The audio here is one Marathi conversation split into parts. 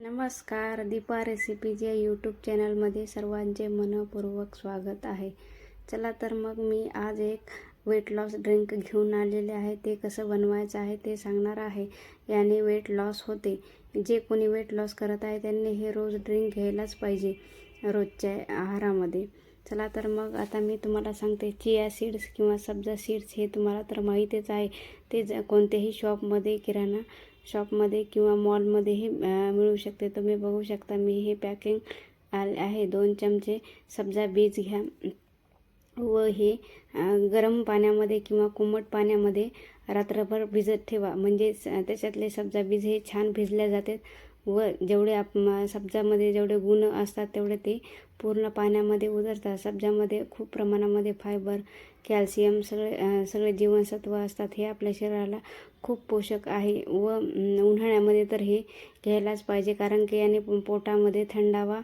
नमस्कार दीपा रेसिपीज या यूट्यूब चॅनलमध्ये सर्वांचे मनपूर्वक स्वागत आहे. चला तर मग मी आज एक वेट लॉस ड्रिंक घेऊन आलेले आहे. ते कसं बनवायचं आहे ते सांगणार आहे. याने वेट लॉस होते. जे कोणी वेट लॉस करत आहे त्यांनी हे रोज ड्रिंक घ्यायलाच पाहिजे रोजच्या आहारामध्ये. चला तर मग आता मी तुम्हाला सांगते चिया सीड्स किंवा सब्जा सीड्स हे तुम्हाला तर माहीतच आहे. ते ज कोणत्याही शॉपमध्ये किराणा शॉपमध्ये किंवा मॉलमध्येही मिळू शकते. तुम्ही बघू शकता मी हे पॅकिंग आले आहे. दोन चमचे सब्जा बीज घ्या. व हे गरम पाण्यामध्ये किंवा कोमट पाण्यामध्ये रात्रभर भिजत ठेवा. म्हणजे त्याच्यातले सब्जा बीज हे छान भिजले जातात. व जेवढे आप सब्जामध्ये जेवढे गुण असतात तेवढे ते पूर्ण पाण्यामध्ये उतरतात. सब्जामध्ये खूप प्रमाणामध्ये फायबर कॅल्शियम सगळे सगळे जीवनसत्व असतात. हे आपल्या शरीराला खूप पोषक आहे व उन्हाळ्यामध्ये तर हे घ्यायलाच पाहिजे कारण की याने पोटामध्ये थंडावा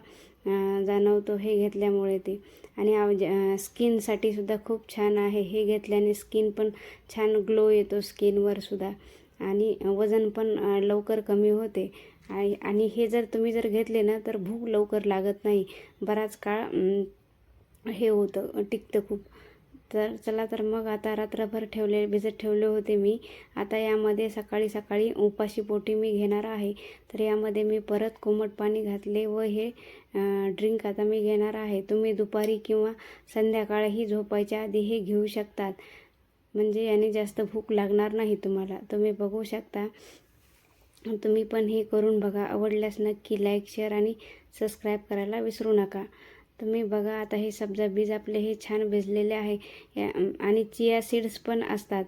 जाणवतो हे घेतल्यामुळे ते. आणि स्किनसाठी सुद्धा खूप छान आहे. हे घेतल्याने स्किन पण छान ग्लो येतो स्किनवर सुद्धा. आणि वजन पण लवकर कमी होते. आणि हे जर तुम्ही जर घेतले ना तर भूक लवकर लागत नाही. बराच काळ हे होतं टिकतं खूप. तर चला तर मग आता रात्रभर ठेवले भिजत ठेवले होते मी. आता यामध्ये सकाळी सकाळी उपाशी पोटी मी घेणार आहे. तर यामध्ये मी परत कोमट पाणी घातले व हे ड्रिंक आता मी घेणार आहे. तुम्ही दुपारी किंवा संध्याकाळही झोपायच्या आधी हे घेऊ शकतात. म्हणजे याने जास्त भूक लागणार नाही तुम्हाला. तुम्ही बघू शकता. तुम्ही पण हे करून बघा. आवडल्यास नक्की लाईक शेअर आणि सबस्क्राईब करायला विसरू नका. तुम्ही बघा आता हे सब्जा बीज आपले हे छान भिजलेले आहे. या- आणि चिया सीड्स पण असतात.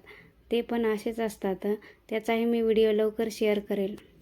ते पण असेच असतात. त्याचाही मी व्हिडिओ लवकर शेअर करेल.